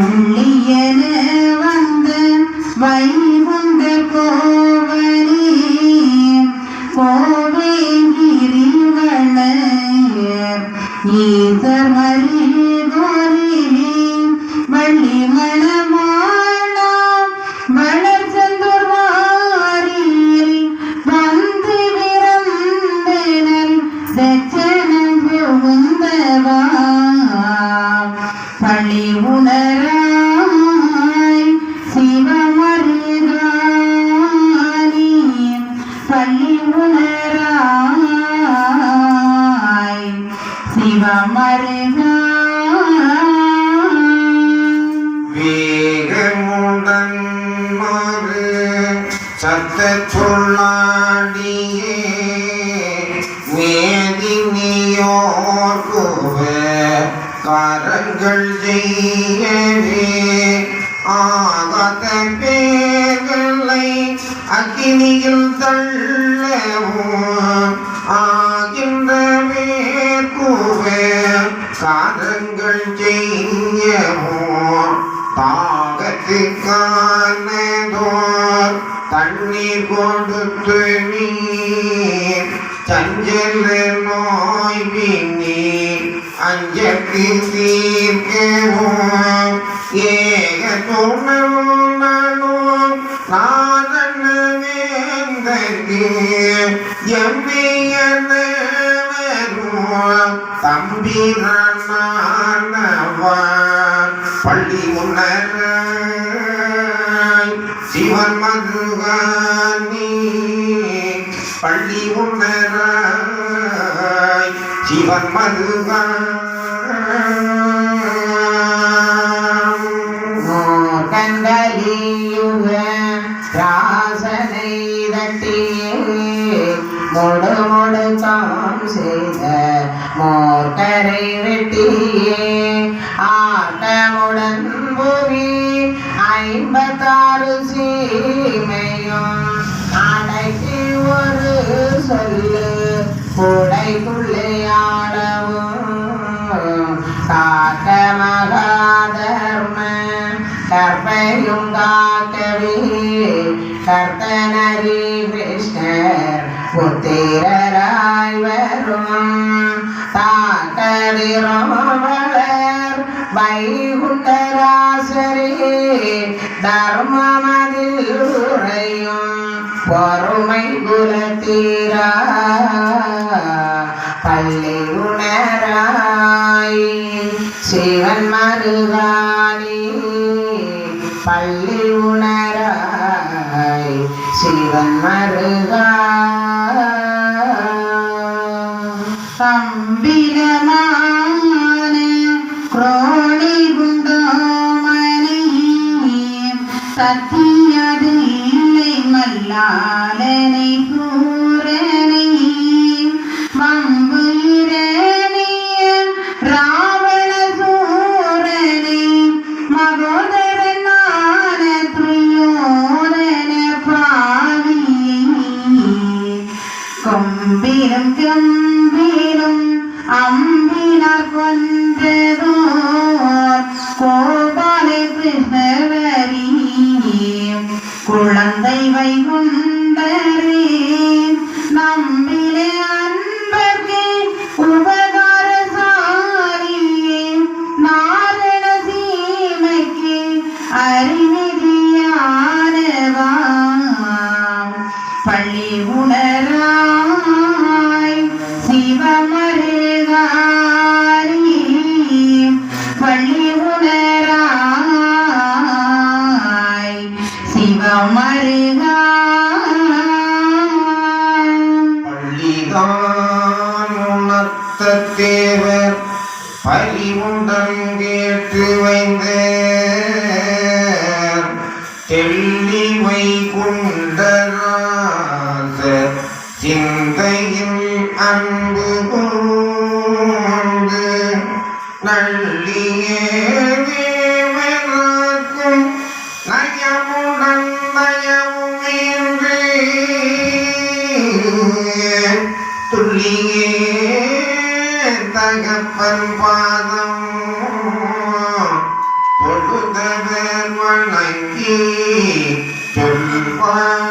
கொள்ளியன வந்த வைகுண்ட கோவலி. கோவை கிரிவளையர் ஈசர் மறி கோரி வள்ளி மணமாளாம் வளர்ச்சந்தூர் வாரியில் வந்து விரந்தனல் தச்சனம் புகுந்தவா பள்ளி உணர் பள்ளி உணராய் சிவமருகா வேகமுடன் சத்த சொல்லாடியே மேதினியோர் குவ காரங்கள் செய்யவே ஆகாத பேர்களை அக்கினியில் தள்ளவும் ஆகின்ற மேற்குவ காரங்கள் செய்யவும் தாகத்துக்கானதோர் தண்ணீர் கொடுத்து நீர் சஞ்சல நோய் பின்னி அஞ்சக்கு தீர்க்கவும். ஏக துணவும் நான் வேந்தற்கு பள்ளி உணர சிவன் மதுகானி பள்ளி உணர சிவன் மதுகான் கங்கலியுக ரா செய்த மோர்கரை வெட்டியே ஆட்டமுடன் பூமி ஐம்பத்தாறு சீமையும் அடைக்கு ஒரு சொல்லு உடைக்குள்ளே ஆடவும் காக்க மகாதர்ம கற்பையும் காக்கவே கர்த்தனரி கிருஷ்ணர் புத்திரராய்வர் தாக்கதிரோமலர் தர்மமதில் உரையும் பொறுமை குலத்தீரா பள்ளி உணராய். சிவன் மருதானி பள்ளி உணராய். சிவன் மருகா தம்பிரமான சத்தியது இல்லை மல்லாலனை பூரணை வம்பு ராவண சூரனை. உணராய் சிவமருகாரி பள்ளி உணராய் சிவமருகா பள்ளிதான் உணர்த்த தேவர் பலி உண்டன் சிந்தையில் அன்பு கொண்டு நள்ளியே நயமுடன் நயமுமின்றி துள்ளியே தகப்பன் பாதம் தொழுதவர் வணங்கி சொல்வார்